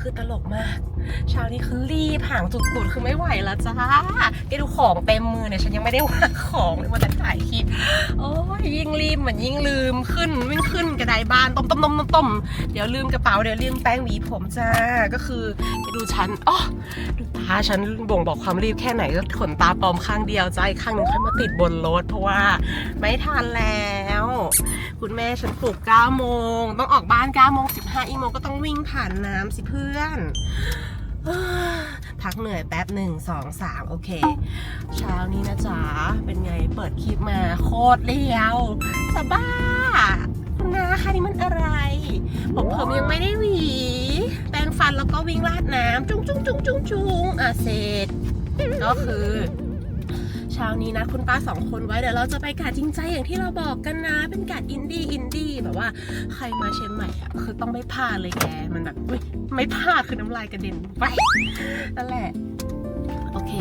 คือตลกมาก เช้านี้คือรีบห่างจุดๆคือไม่ไหวแล้วจ้าแกดูของเต็มมือเนี่ยฉันยังไม่ได้วางของเลยว่าจะถ่ายคลิป โอ้ยยิ่งรีบเหมือนยิ่งลืมขึ้นวิ่งขึ้นกระไดบ้านต้มต้มต้มต้มต้มเดี๋ยวลืมกระเป๋าเดี๋ยวลืมแป้งหวีผมจ้า ก็คือแกดูฉันอ๋อดู ตาฉันบ่งบอกความรีบแค่ไหนก็ขนตาปลอมข้างเดียวใจข้างหนึ่งค่อยมาติดบนรถเพราะว่าไม่ทันแล้ว คุณแม่ฉันปลุก9โมงต้องออกบ้าน9โมง15อีโมก็ต้องวิ่งผ่านน้ำสิเพื่อนพักเหนื่อยแป๊บหนึ่งสองสามโอเค เช้านี้นะจ๊ะ เป็นไงเปิดคลิปมาโคตรเรียวจะบ้า คุณนาคะนี่มันอะไร ผมผมยังไม่ได้หวี ฟันแล้วก็วิ่งลาดน้ำจุ้งจุ้งจุ้งจุ้งจุ้งอะเสร็จ ก็คือเช้านี้นะคุณป้าสองคนไว้เดี๋ยวเราจะไปกาดจริงใจอย่างที่เราบอกกันนะ เป็นกาดอินดี้อินดี้แบบว่าใครมาเชียงใหม่อะคือต้องไม่พลาดเลยแกมันแบบอุ๊ยไม่พลาดคือน้ำลายกระเด็นไปนั่นแหละโอเค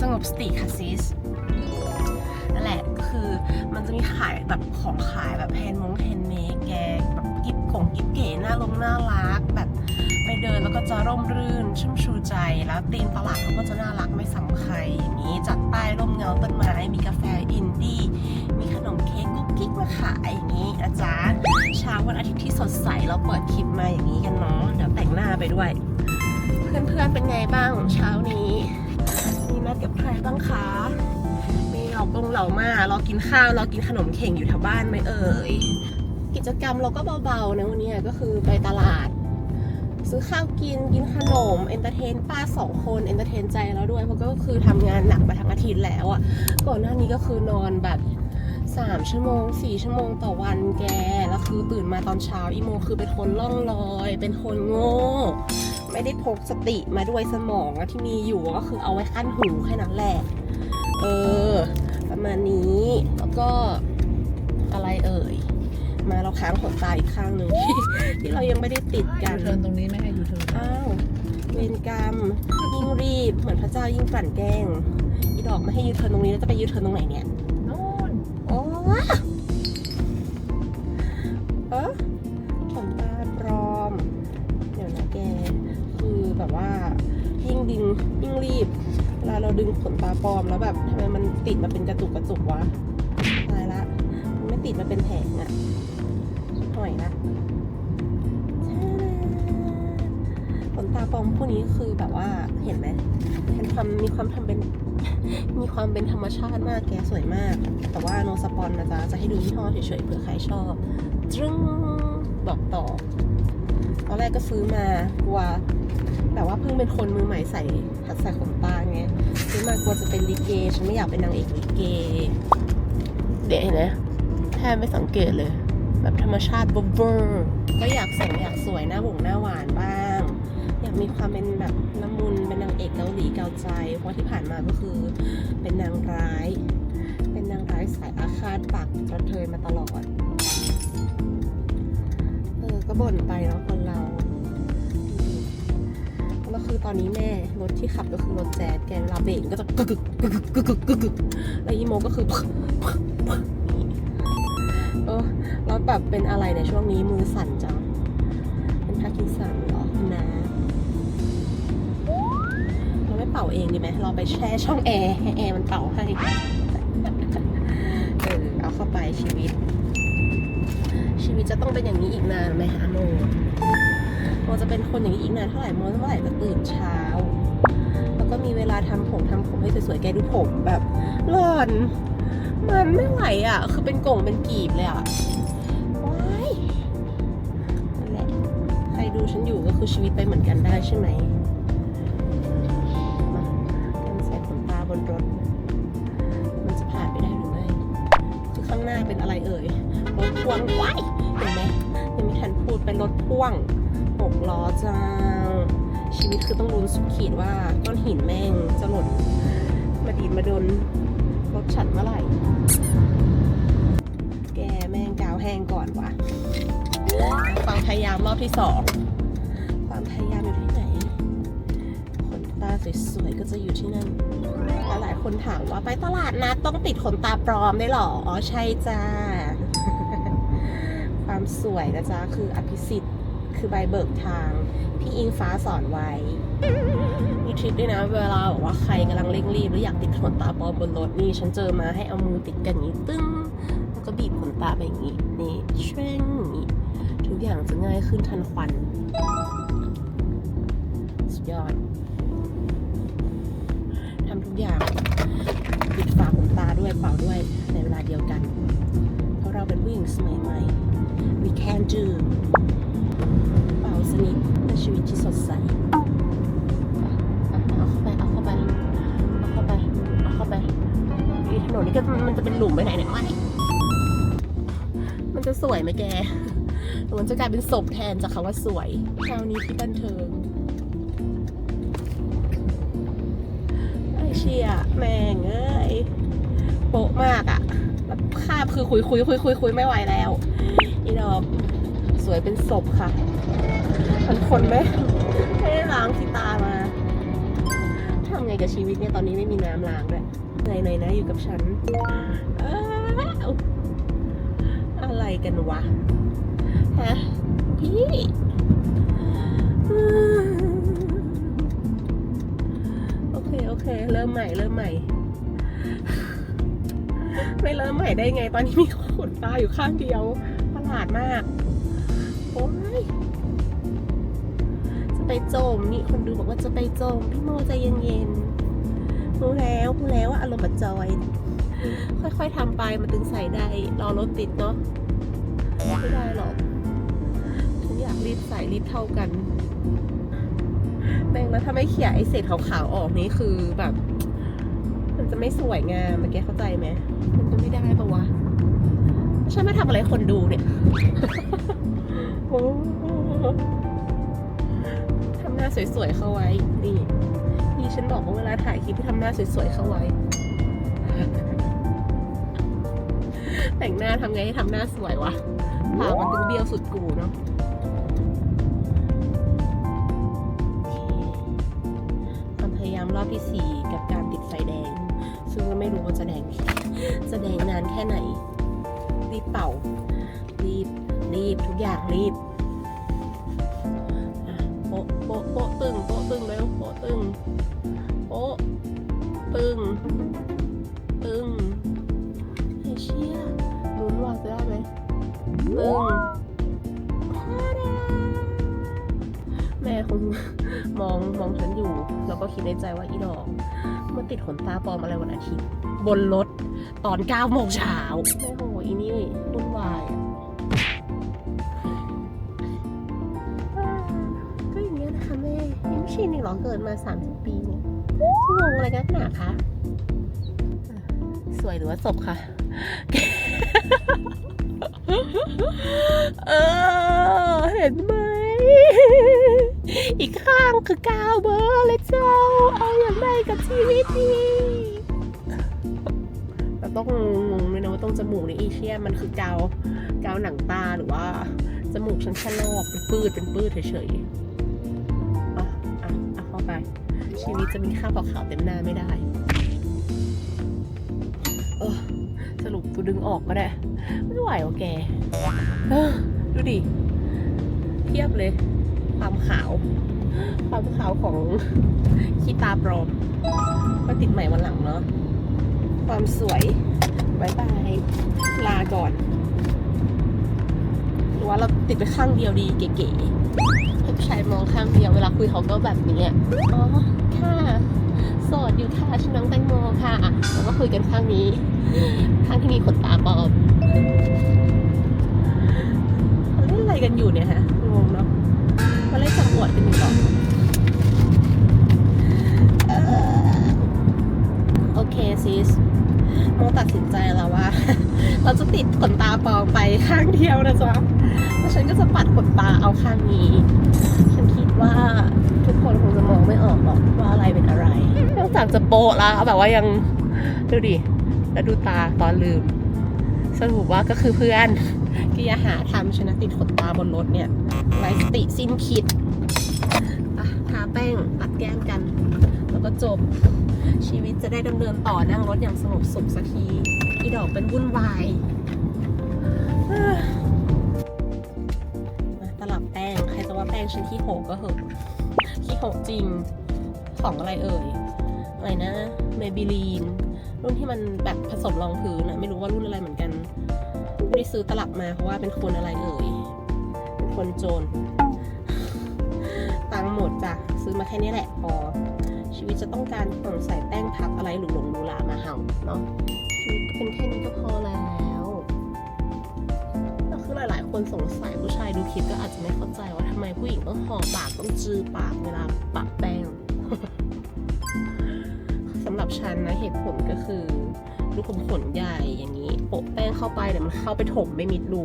สงบสติค่ะซิสนั่นแหละคือมันจะมีขายแบบของขายแบบแฮนด์มงแฮนด์เมดแกแบบกิบกงกิบเก๋น่าลงน่ารักแบบ เดินแล้วก็จะร่มรื่นชุ่มชูใจ แล้วตีนตลาดเขาก็จะน่ารักไม่ซ้ำใครอย่างนี้จัดป้ายร่มเงาต้นไม้ มีกาแฟอินดี้มีขนมเค้กกุ๊กกิ๊กมาขายอย่างนี้อาจารย์เช้าวันอาทิตย์ที่สดใสเราเปิดคลิปมาอย่างนี้กันเนาะเดี๋ยวแต่งหน้าไปด้วย เพื่อนๆเป็นไงบ้างเช้านี้มีนัดกับใครบ้างคะมีเหล่ากงเหล่ามาเรากินข้าวเรากินขนมเข่งอยู่แถวบ้านไหมเอ่ยกิจกรรมเราก็เบาๆนะวันนี้ก็คือไปตลาด ซื้อข้าวกินกินขนมเอนเตอร์เทนป้าสองคนเอนเตอร์เทนใจแล้วด้วยเพราะก็คือทำงานหนักมาทั้งอาทิตย์แล้วอะ่ะก่อนหน้านี้ก็คือนอนแบบ3ชั่วโมง4ชั่วโมงต่อวันแก แล้วคือตื่นมาตอนเช้าอีโมคือเป็นคนล่องลอย เป็นคนโง่ ไม่ได้พกสติมาด้วยสมองอะที่มีอยู่ก็คือเอาไว้ขั้นหูแค่นั้นแหละ เออ ประมาณนี้แล้วก็อะไรเอ่ย มาเราค้างขนตาอีกข้างหนึ่งที่ที่เรายังไม่ได้ติดกัน ยูเทิร์นตรงนี้ไม่ให้ยูเทิร์นอ้าวเวรกรรมยิ่งรีบ เหมือนพระเจ้ายิ่งกลั่นแกล้งอีดอกไม่ให้ยูเทิร์นตรงนี้แล้วจะไปยูเทิร์นตรงไหนเนี่ยนู่นโอ้เออขนตาปลอม เดี๋ยวนะแก คือแบบว่า ยิ่งดึงยิ่งรีบเวลาเราดึงขนตาปลอมแล้วแบบทำไมมันติดมาเป็นกระจุกกระจุกวะตายละมันไม่ติดมาเป็นแผงอะหน่ อยละขนตาปลอมพวกนี้คือแบบว่าเห็นไหมเป็นความมีความทำเป็นมีความเป็นธรรมชาติมากแกสวยมาก แต่ว่าโนสปอนนะจ๊ะจะให้ดูยี่ห้อเฉยๆเผื่อใครชอบจึ้งบอกต่อตอนแรกก็ซื้อมากลัวแต่ว่าเพิ่งเป็นคนมือใหม่ใส่หัดใส่ขนตาไงซื้อมากลัวจะเป็นลิเกฉันไม่อยากเป็นนางเอกลิเก เดี๋ยวเห็นไหมแทบไม่สังเกตเลย แบบธรรมชาติเบอร์ก็อยากสวยอยากสวยหน้าหวงหน้าหวานบ้าง อยากมีความเป็นแบบละมุนเป็นนางเอกเกาหลีเกาใจ เพราะที่ผ่านมาก็คือเป็นนางร้าย เป็นนางร้ายสายอาฆาตปากกระเทยมาตลอด เออ ก็บ่นไปเนาะคนเราแล้วคือตอนนี้แม่รถที่ขับก็คือรถแจ๊สแกเวลาเบรกก็จะกึกกึกกึกกึกกึกกึกแล้วอีโมก็คือ แบบเป็นอะไรในช่วงนี้มือสั่นจังเป็นพาร์กินสันเหรอคุณนะเราไม่เป่าเองดีไหมเราไปแช่ช่องแอร์ให้แอร์มันเป่าให้เออเอาเข้าไปชีวิต ชีวิตจะต้องเป็นอย่างนี้อีกนานไหมคะโมโมจะเป็นคนอย่างนี้อีกนานเท่าไหร่โมเมื่อไหร่จะตื่นเช้าแล้วก็มีเวลาทำผมทำผมให้สวยๆแกดูผมแบบหล่อนมันไม่ไหวอะ คือเป็นกล่งเป็นกีบเลยอะ อยู่ก็คือชีวิตไปเหมือนกันได้ใช่ไหมมาการใส่ขนตาบนรถ มันจะผ่านไปได้หรือไม่คือข้างหน้าเป็นอะไรเอ่ยรถพ่วงว้ายเห็นไหมยังไม่ทันพูดเป็นรถพ่วงหกล้อจ้าชีวิตคือต้องลุ้สุขีดว่าก้อนหินแม่งจะหล่นมาดีมาโดนรถฉันเมื่อไหร่ แกแม่งกาวแห้งก่อนวะความพยายามรอบที่สอง ความพยายามอยู่ที่ไหนขนตาสวยๆก็จะอยู่ที่นั่นและหลายคนถามว่าไปตลาดนัดต้องติดขนตาปลอมได้หรอ อ๋อใช่จ้า ความสวยนะจ๊ะคืออภิสิทธิ์คือใบเบิกทาง พี่อิงฟ้าสอนไว้มีทริคด้วยนะเวลาบอกว่าใครกำลังเร่งรีบหรืออยากติดขนตาปลอมบนรถนี่ฉันเจอมาให้เอามือติดกันอย่างนี้ตึ้งแล้วก็บีบขนตาไปอย่างนี้นี่เช่งอย่างนี้ทุกอย่างจะง่ายขึ้นทันควันสุด ยอดทำทุกอย่างปิดฝาขนตาด้วยเป่าด้วยในเวลาเดียวกัน เพราะเราเป็นผู้หญิงสมัยใหม่ we can do เป่าสนิทและชีวิตที่สดใสเอาเข้าไปเอาเข้าไปเอาเข้าไปเอาเข้าไปถนนนี่ก็มันจะเป็นหลุมไปไหนเนี่ยไม่มันจะสวยไหมแกมันจะกลายเป็นศพแทนจากคำว่าสวยคราวนี้ที่บันเทิง เชียแม่งเอ้ยโปะมากอะแล้วภาพคือคุยคุยคุยคุยคุยไม่ไหวแล้ว อีดอกสวยเป็นศพค่ะมันคนไม่ไม่ได้ล้างที่ตามาทำไงกับชีวิตเนี่ยตอนนี้ไม่มีน้ำล้างด้วยไหนๆนะอยู่กับฉันอะไรกันวะ ฮะ พี่ เคโอเค เริ่มใหม่ เริ่มใหม่ ไม่เริ่มใหม่ได้ไง ตอนนี้มีขนตาอยู่ข้างเดียวประหลาดมาก โอ้ย จะไปโจมนี่คนดูบอกว่าจะไปโจม พี่โมใจเย็นๆรู้แล้วรู้แล้วว่าอารมณ์บัจอย ค่อยๆทำไปมันตึงใส่ได้ รอรถติดเนาะ ไม่ได้หรอกฉันอยากรีบใส่รีบเท่ากัน แม่งแล้วถ้าไม่เขี่ยไอ้เศษขาวๆออกนี่คือแบบ มันจะไม่สวยงามเมื่อกี้เข้าใจไหมมันจะไม่ได้ปะวะฉันไม่ทำอะไรคนดูเนี่ยโอ้ทำหน้าสวยๆเข้าไว้นี่นี่ฉันบอกว่าเวลาถ่ายคลิปให้ทำหน้าสวยๆเข้าไว้ แต่งหน้าทำไงให้ทำหน้าสวยวะปากมันตึงเบี้ยวสุดกูเนาะ อบที่สี่กับการติดไฟแดง ซึ่งก็ไม่รู้ว่าจะแดงจะแดงนานแค่ไหน รีบเป่า รีบ รีบทุกอย่างรีบอะโป๊ะโป๊ะโป๊ะตึงโป๊ะตึงเร็วโป๊ะตึงโป๊ะตึงตึงไอเชี่ยลุ้นว่าจะได้ไหมตึงแม่คง มองมองฉันอยู่ แล้วก็คิดในใจว่าอีดอกมันติดขนตาปลอมอะไรวันอาทิตย์ บนรถตอน9โมงเช้าโอ้โหอีนี่วุ่นวายอะอ่าก็อย่างเงี้ยนะคะแม่ยังไม่ชินอีกเหรอเกิดมา 30 ปีเนี่ยชั่วโมงอะไรกันหนาคะอะสวยหรือว่าศพคะเออเห็นไหม อีกข้างคือกาวเบอร์เลยเจ้า เอาอย่างไรกับชีวิตดีเราต้องงงเลยนะว่าตรงจมูกนี่อีเชียมันคือกาวกาวหนังตาหรือว่า จมูกฉันแค่ลอกเป็นปืดเป็นปืดเฉยๆอะอะอะเข้าไป ชีวิตจะมีข้าวขาวเต็มหน้าไม่ได้เออสรุปกูดึงออกก็ได้ ไม่ไหววะแกเออดูดิเทียบเลย ความขาว ความขาวของขี้ตาปลอมก็ติดใหม่วันหลังเนาะความสวยบายบายลาก่อนหรือว่าเราติดไปข้างเดียวดีเก๋ๆให้ผู้ชายมองข้างเดียวเวลาคุยเขาก็แบบนี้อ๋อค่ะโสดอยู่ค่ะชื่อน้องแตงโมค่ะอะเราก็คุยกันข้างนี้ ข้างที่มีขนตาปลอมเล่นอะไรกันอยู่เนี่ยฮะงงเนาะ เล่นจับอวดกันอยู่เหรอเอ่อโอเคซิสโมตัดสินใจแล้วว่า เราจะติดขนตาปลอมไปข้างเดียวนะจ๊ะแล้วฉันก็จะปัดขนตาเอาข้างนี้ ฉันคิดว่าทุกคนคงจะมองไม่ออกหรอกว่าอะไรเป็นอะไร นอกจากจะโปะแล้วแบบว่ายังดูดิ แล้วดูตาตอนลืม สรุปว่าก็คือเพื่อนกิยาหาทำชนะติดขนตาบนรถเนี่ยไร้สติสิ้นคิดทาแป้งตัดแก้มกัน แล้วก็จบชีวิตจะได้ดำเนินต่อนั่งรถอย่างสงบสุขสักทีอีดอกเป็นวุ่นวายมาตลับแป้ง ใครจะว่าฉันขี้โหกก็เหอะขี้โหกจริงของอะไรเอ่ย อะไรนะเมบิลีนรุ่นที่มันแบบผสมรองพื้นอะไม่รู้ว่ารุ่นอะไรเหมือนกัน ได้ซื้อตลับมาเพราะว่าเป็นคนอะไรเอ่ยเป็นคนโจรตังหมดจ้ะซื้อมาแค่นี้แหละพอชีวิตจะต้องการต้องใส่แป้งพับอะไรหลงดูหลามาเห่าเนาะชีวิตก็เป็นแค่นี้ก็พอแล้วแล้วคือหลายๆ คนสงสัยผู้ชายดูคลิปก็อาจจะไม่เข้าใจว่าทำไมผู้หญิงต้องห่อปากต้องจือปากเวลาปะแป้งสำหรับฉันนะเหตุผลก็คือ ลูกขุมขนใหญ่อย่างนี้โปะแป้งเข้าไปเดี๋ยวมันเข้าไปถมไม่มิดรู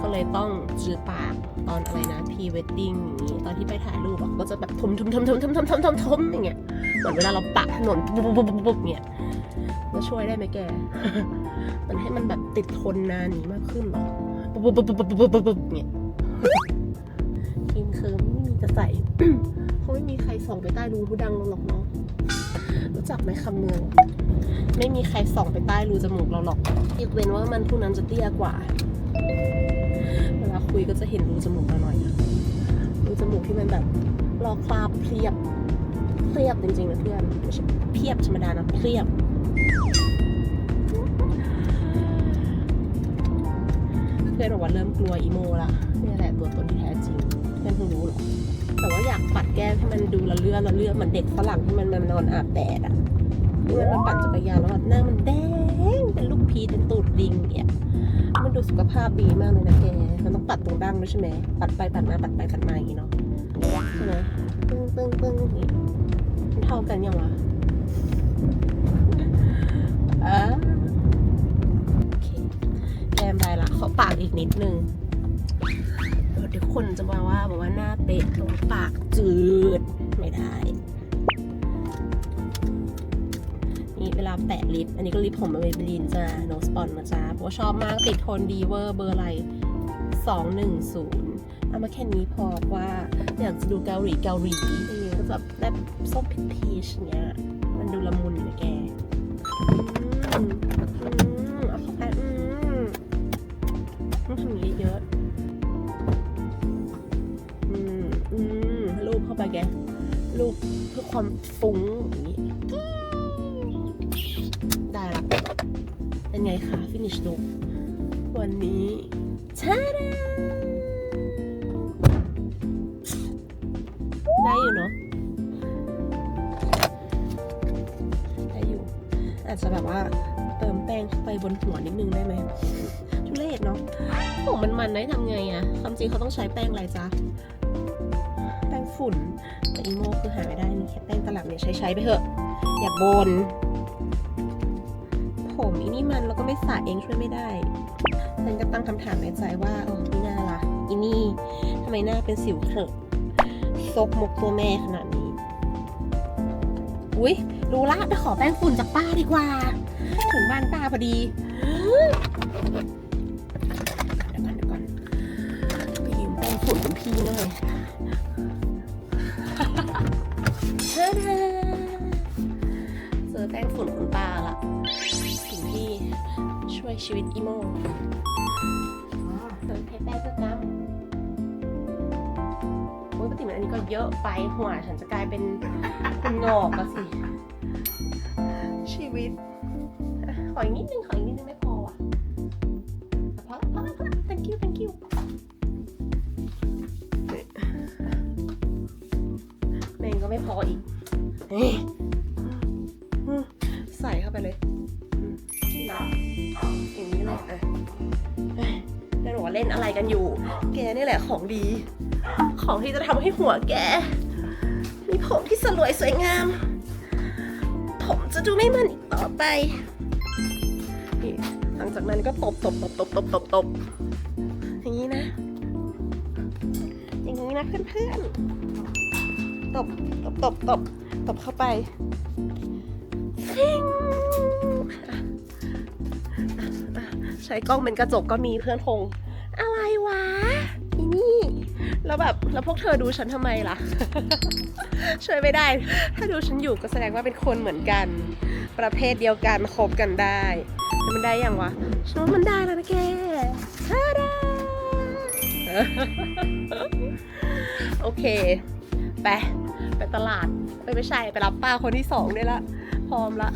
ก็เลยต้องจือปากตอนอะไรนะพีเวดดิ้งอย่างนี้ตอนที่ไปถ่ายรูปอะก็จะแบบทมทมทมทมทมทมทมทมทมอย่างเงี้ยเหมือนเวลาเราปะถนนปุ๊บปุ๊บปุ๊บปุ๊บเนี่ยจะช่วยได้ไหมแก มันให้มันแบบติดทนนานนี้มากขึ้นหรอปุ๊บปุ๊บปุ๊บปุ๊บปุ๊บปุ๊บปุ๊บเนี่ยครีมเคิมไม่มีจะใส่ งไม่มีใครส่องไปใต้รูผู้ดังเราหรอกเนาะรู้จักไหมคำเมือง ไม่มีใครส่องไปใต้รูจมูกเราหรอกยกเว้นว่ามันผู้นั้นจะเตี้ยกว่า เวลาคุยก็จะเห็นรูจมูกมาหน่อยนะรูจมูกที่มันแบบรอคราบเพียบเพรียบจริงๆนะเพื่อนไม่ใช่เพียบธรรมดานะเพียบเพื่อนบอกว่าเริ่มกลัวอีโมละนี่แหละตัวตนที่แท้จริงเพื่อนเพิ่งรู้หรอ แต่ว่าอยากปัดแก้มให้มันดูละเลื่อนละเลื่อนเหมือนเด็กฝรั่งที่มันมันนอนอาบแดดอะที่มันมาปั่นจักรยานแล้วหน้ามันแดงเป็นลูกพีเป็นตูดลิงเนี่ยมันดูสุขภาพดีมากเลยนะแก มันต้องปัดตรงดั้งด้วยใช่ไหม ปัดไปปัดมาปัดไปปัดมาอย่างนี้เนาะใช่ไหมปึ้งปึ้งปึ้งอย่างนี้มันเท่ากันยังวะอ่าโอเคแก้มได้ละขอปากอีกนิดนึง เดี๋ยวคนจะมาว่าบอกว่าหน้าเป๊ะตรงปากจืดไม่ได้นี่เวลาแปะลิป อันนี้ก็ลิปผมมาเบลีนจ้าโนสปอนมาจ้าเพราะชอบมากติดทนดีเวอร์เบอร์อะไร210เอามาแค่นี้พอว่าอยากจะดูเกาหลีเกาหลีอย่ก็แบบได้ส้มพีพีชเงี้ย มันดูละมุนนะแกอืมอืมเอาเข้าไปอืมต้องทำอย่างนี้เยอะ ปเข้าไปแกรูปเพื่อความฟุ้งอย่างนี้ ได้ละเป็นไงคะ finish look วันนี้ชาดาได้อยู่เนาะได้อยู่ อาจจะแบบว่าเติมแป้งเข้าไปบนหัวนิดนึงได้ไหมทุเรศเนาะผมมันมันได้ทำไงอะความจริงเขาต้องใช้แป้งอะไรจ๊ะ ฝุ่นแต่อีโมคือหาไม่ได้นี่แค่แป้งตลับเนี่ยใช้ใช้ๆไปเถอะ อย่าบน ผมอีนี่มันแล้วก็ไม่สระเองช่วยไม่ได้ฉันก็ตั้งคำถามในใจว่าเออนี่น่าล่ะอีนี่ทำไมหน้าเป็นสิวเถอะซกมกตัวแม่ขนาดนี้ อุ้ยรู้ละไปขอแป้งฝุ่นจากป้าดีกว่า ถึงบ้านป้าพอดีเดี๋ยวก่อนเดี๋ยวก่อนไปยืมแป้งฝุ่นคุณพี่หน่อย เฮ้เจอแป้งฝุ่นคุณป้าละสิ่งที่ช่วยชีวิตอีโมเติมให้แป้งสักน้ำโอ้ยปกติมันอันนี้ก็เยอะไปหัวฉันจะกลายเป็นคุณงอกอะสิ ชีวิตอะขออีกนิดนึง ขออีกนิดนึงไม่พอ ใส่เข้าไปเลยอย่างนี้เลยอะแล้วหนูเล่นอะไรกันอยู่ แกนี่แหละของดี ของที่จะทำให้หัวแก มีผมที่สลวยสวยงาม ผมจะดูไม่มันอีกต่อไป หลังจากนั้นก็ตบตบตบตบตบตบตบอย่างนี้นะ อย่างนี้นะเพื่อนๆตบตบตบตบต บเข้าไปฟิงอะอะอะใช้กล้องเป็นกระจกก็มีเพื่อนคง อะไรวะอีนี่แล้วแบบแล้วพวกเธอดูฉันทำไมล่ะ ช่วยไม่ได้ ถ้าดูฉันอยู่ก็แสดงว่าเป็นคนเหมือนกัน ประเภทเดียวกันคบกันได้แต่มันได้ยังวะฉันว่ามันได้แล้วนะแกท่าดาเอโอเค ไป ไปตลาดไป ไม่ใช่ไปรับป้าคนที่สองได้ละ พร้อมละ